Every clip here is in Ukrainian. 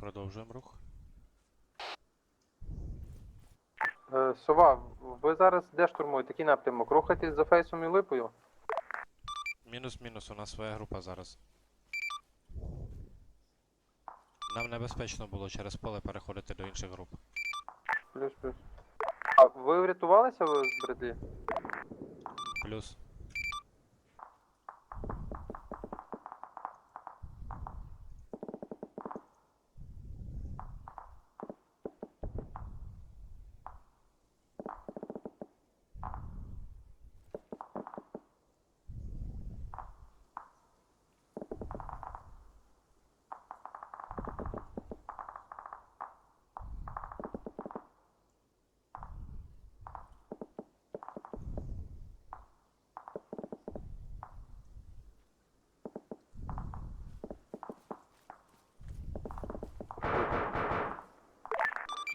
Продовжуємо рух. Е, Сова, ви зараз де штурмуєте? Який напрямок? Рухайтесь за фейсом і липою? Мінус-мінус, у нас своя група зараз. Нам небезпечно було через поле переходити до інших груп. Плюс-плюс. А ви врятувалися ви з Бредлі? Плюс.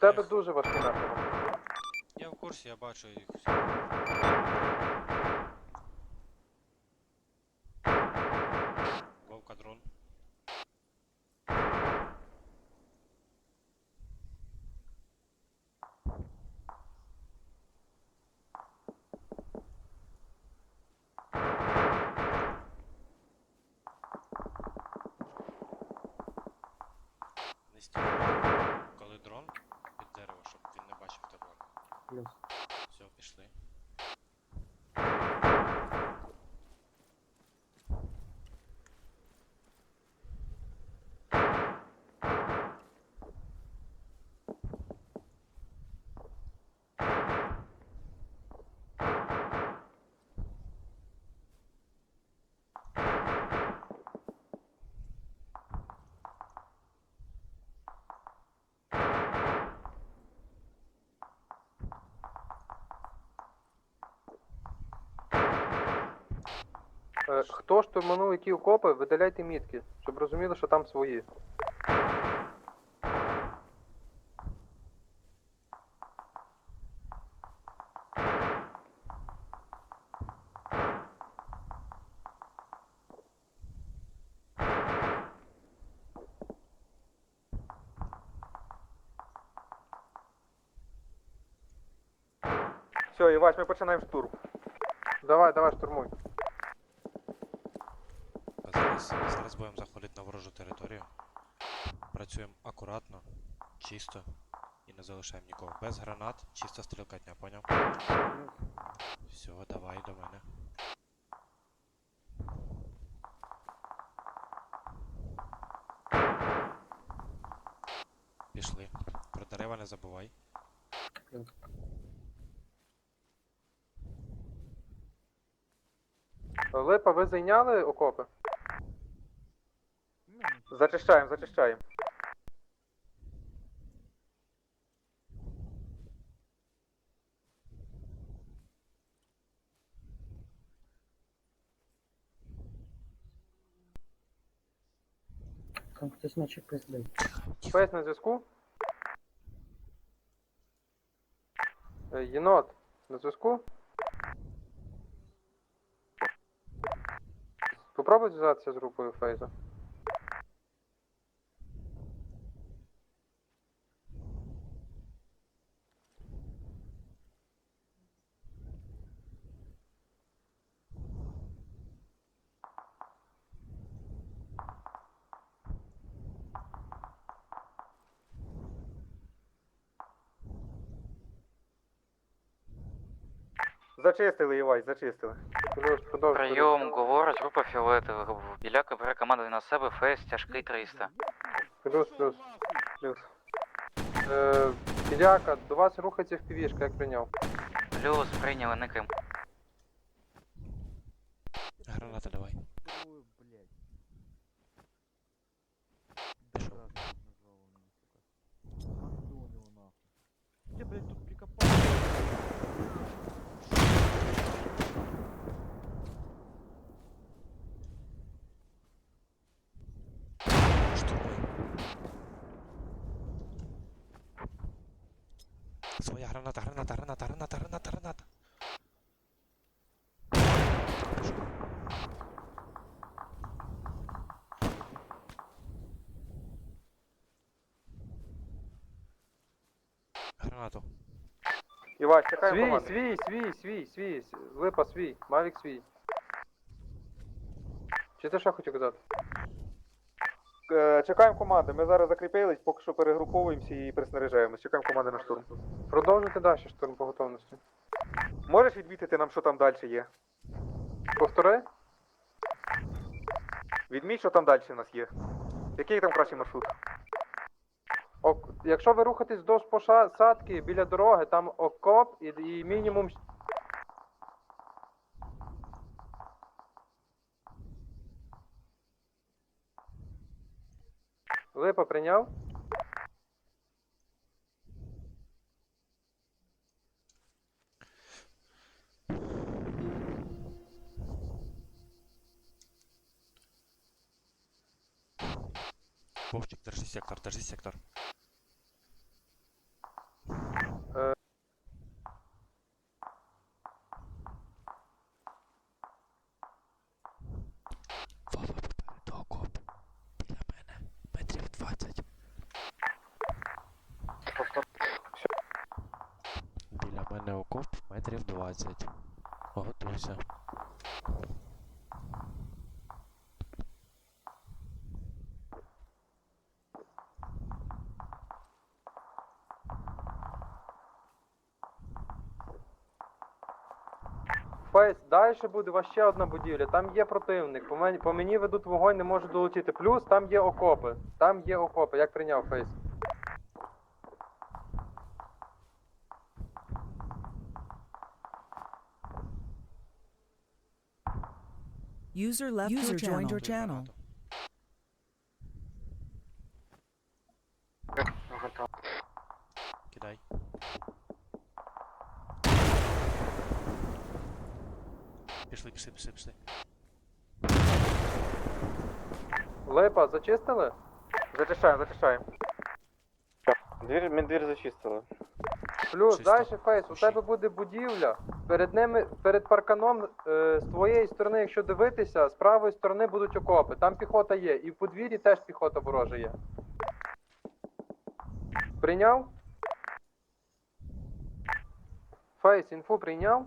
Тебе дуже важкий напрямок. Я в курсі, я бачу їх. Плюс. Все, пішли. Е, Хто штурманув які окопи, видаляйте мітки, щоб розуміли, що там свої. Все, Івась, ми починаємо штурм. Давай, давай, штурмуй. Зараз, зараз будемо заходити на ворожу територію. Працюємо акуратно, чисто і не залишаємо нікого. Без гранат, чиста стрілкатня, поняв? Все, давай до мене. Пішли. Про дерева не забувай. Липа, ви зайняли окопи? Зачищаємо, зачищаємо. Там хтось наче пиздить. Фейс на зв'язку? Е, Єнот, на зв'язку? Попробуй зв'язатися з групою Фейза. Зачистили, Івась, зачистили. Прийом, говорить, група фіолетових. Біляка бере команду на себе, фейс тяжкий 300. Плюс, плюс. Плюс. Е, Біляка, до вас рухається впівішка, як прийняв. Плюс прийняли никим. Граната давай. Пішов. Я, блядь, тут прикопал. Штурмуй. Своя граната, граната, граната, граната, граната, граната. гранату. Івась, чекаємо Свій, команди. свій, свій, свій, свій. Липа, свій. Мавік свій. Чи ти що хотів казати? Е, Чекаємо команди. Ми зараз закріпились, поки що перегруповуємося і приснаряджаємось. Чекаємо команди на штурм. Продовжуйте далі штурм по готовності. Можеш відмітити нам, що там далі є? Повтори. Відміть, що там далі у нас є. Який там кращий маршрут? Ок... Якщо ви рухаєтесь вздовж посадки біля дороги, там окоп і, і мінімум. Липа прийняв? Держи сектор, окоп. Біля мене. Метрів 20. Біля мене окоп метрів 20. Готуйся. Фейс, далі буде вас ще одна будівля. Там є противник. По мені, по мені ведуть вогонь, не можу долетіти. Плюс там є окопи. Там є окопи. Як прийняв Фейс? User left User your joined channel. your channel. Кидай. Пішли, пішли, пішли, пішли. Липа, зачистили? Зачищаємо, зачищаємо. Двір, ми двір зачистили. Плюс, Чисто. далі Фейс, у тебе буде будівля. Перед ними, перед парканом, е, з твоєї сторони, якщо дивитися, з правої сторони будуть окопи. Там піхота є. І в подвір'ї теж піхота ворожа є. Прийняв? Фейс, інфу прийняв?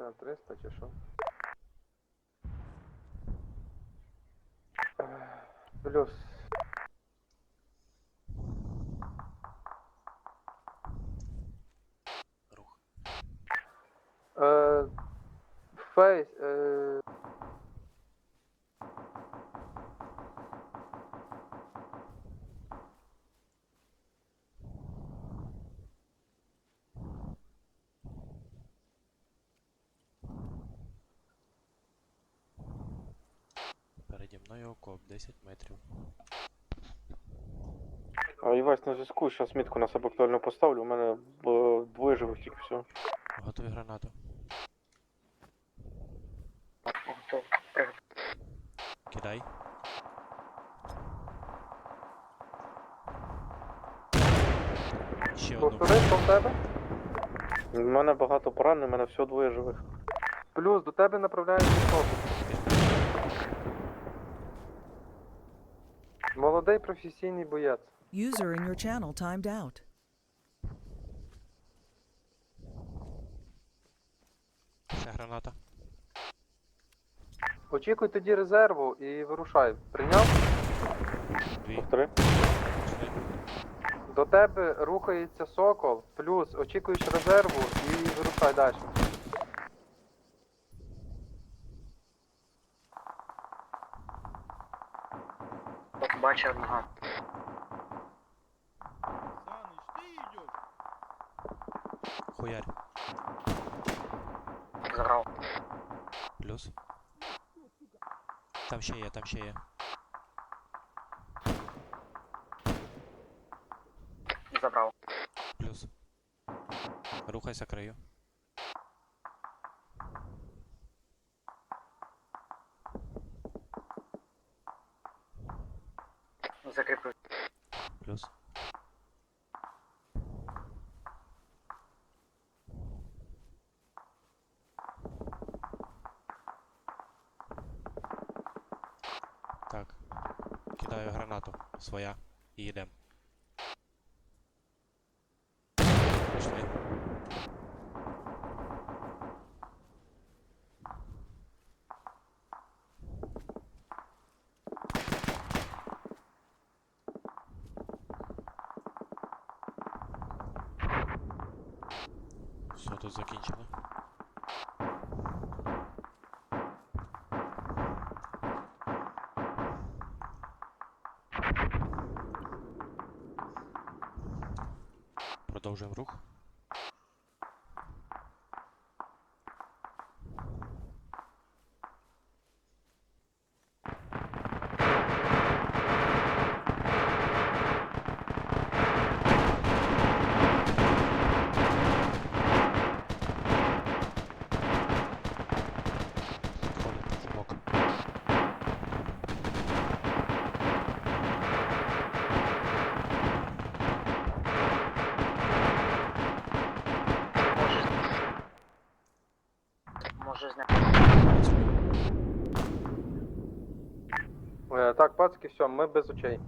На 300 чи що? Плюс. Рух. Е, Фейс, 10 метрів. А Івась на зв'язку, зараз мітку на себе актуально поставлю. У мене було двоє живих тільки все. Готуй гранату. Кидай. Ще одну. повтори, що тебе? У мене багато поранених, у мене всього двоє живих. Плюс, до тебе направляється автобус. Молодий професійний боєць. User in your channel timed out. Ще граната. Очікуй тоді резерву і вирушай. Прийняв? Дві. Повтори. До тебе рухається сокол, плюс очікуєш резерву і вирушай далі. Бачу одного. Саныч, ты идешь? Хуярь. Забрав. Плюс. Там ще є, там ще є. Забрав. Плюс. Рухайся краю. Закріплю. Плюс. Так. Кидаю гранату. Своя. І йдем. Все, тут закінчили. Продовжуємо рух. Так, пацки, все, ми без очей.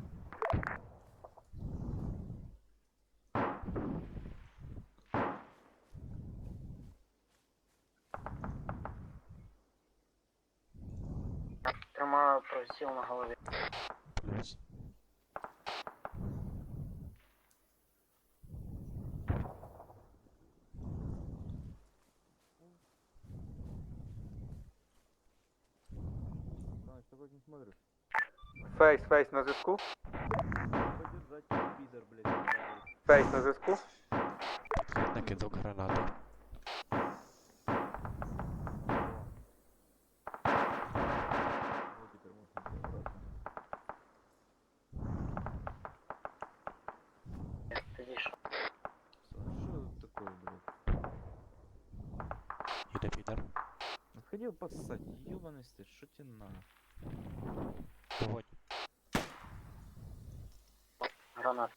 Тримаю просіл на голові. Фейс, фейс на зв'язку. Подержать пидор, блядь. правый. Фейс на зв'язку. Підхід на кидок гранати. Вот теперь можно забрать. Тоді що? Погодь.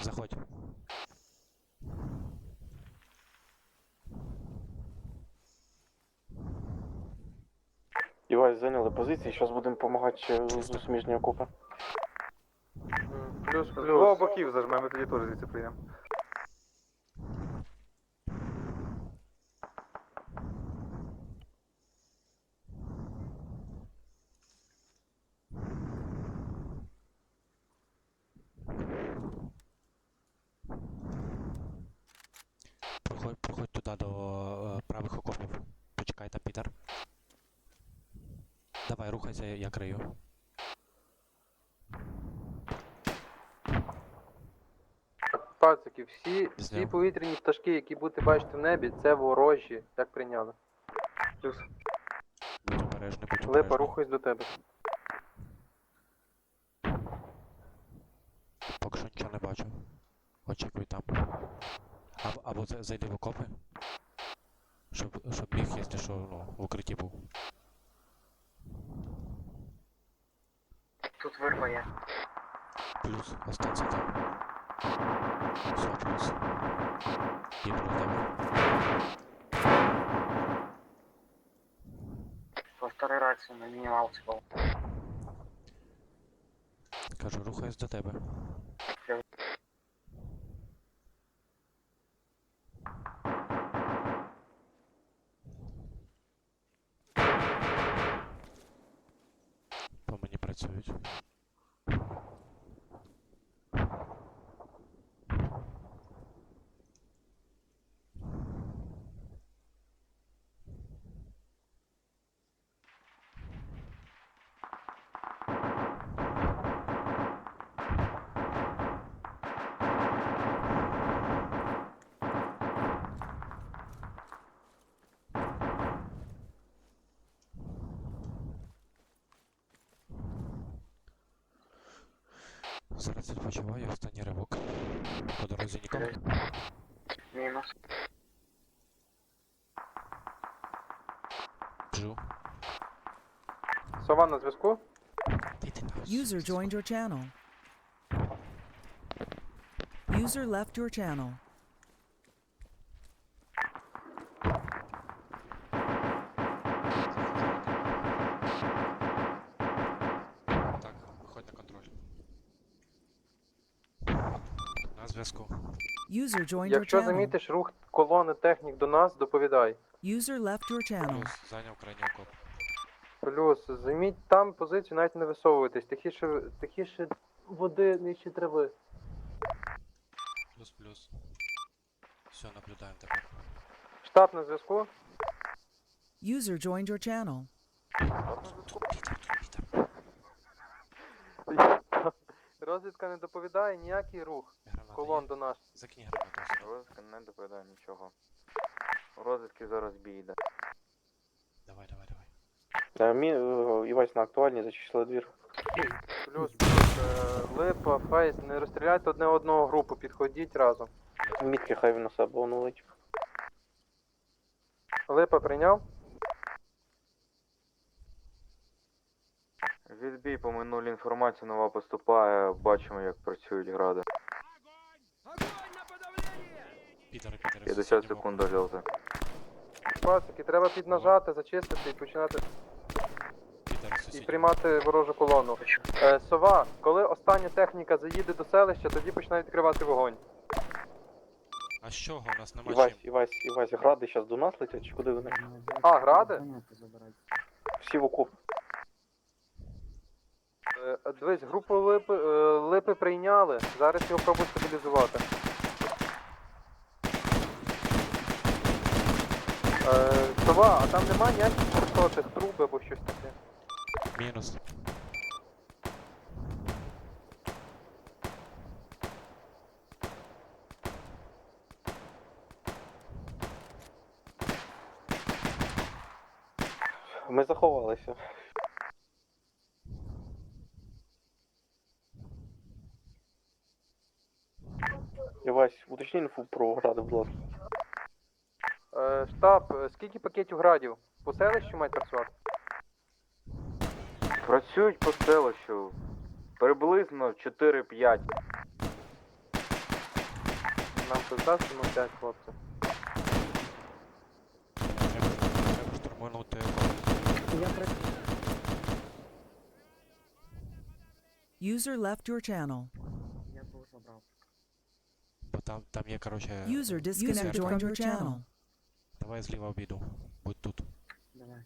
Заходь. Івась зайняли позиції, зараз будемо допомагати з суміжні окопи. Плюс, З плюс. двох боків зажмемо, ми тоді теж звідси прийдемо. Я крию. Пацики, всі, всі Зняв. повітряні пташки, які будете бачити в небі, це ворожі. Як прийняли? Плюс. Будь обережний, будь Липа, обережний. рухаюсь до тебе. Поки що нічого не бачу. Очікуй там. Або, або за- зайди в окопи. Щоб, щоб міг, якщо що, ну, в укритті був. Тут вирва є. Плюс, останься там. Все, плюс. Їду до Во Повтори рации на мінімалці був. Кажу, рухаюсь до тебе. Зараз відпочиваю, останній ривок. По дорозі нікого. Мінус. Жу. Сова на зв'язку? Іди на User joined your channel. User left your channel. User joined your Якщо channel. замітиш рух колони технік до нас, доповідай. User left your channel. Плюс зайняв крайній окоп. Плюс, займіть там позицію, навіть не висовуйтесь. Тихіше, тихіше води, нижче трави. Плюс плюс. Все, наблюдаємо тепер. Штаб на зв'язку. User joined your channel. Розвідка не доповідає ніякий рух колон до нас. Закинь гранату. Розвідка не доповідає нічого. У розвідки зараз бій йде. Давай, давай, давай. Е, Мі, е, Івась на актуальні, зачислили двір. Плюс, плюс, е, липа, фейс, не розстріляйте одне одного групу, підходіть разом. Мітки хай він на себе онулить. Липа прийняв? Відбій по минулій інформації нова поступає, бачимо як працюють гради. 50 сусіднього секунд до льоти. Пасики, треба піднажати, зачистити і починати і приймати ворожу колону. Е, сова, коли остання техніка заїде до селища, тоді починає відкривати вогонь. А з чого? У нас нема Івась, чим. Івась, Івась, гради зараз до нас летять, чи куди вони? А, гради? Всі в окоп. Е, е, дивись, групу липи, е, липи прийняли. Зараз його пробують стабілізувати. Сова, а там нема ніяких красотих труб або щось таке. Мінус. Ми заховалися. Івась, уточні інфу про гради, будь ласка. Е, штаб, е, скільки пакетів градів? По селищу мають працювати? Працюють по селищу. Приблизно 4-5. Нам поздасть 5 хлопці. Треба. User left your channel. Бо там, там є, короче, User disconnected from your channel. Давай слева обійду. Будь тут. Давай.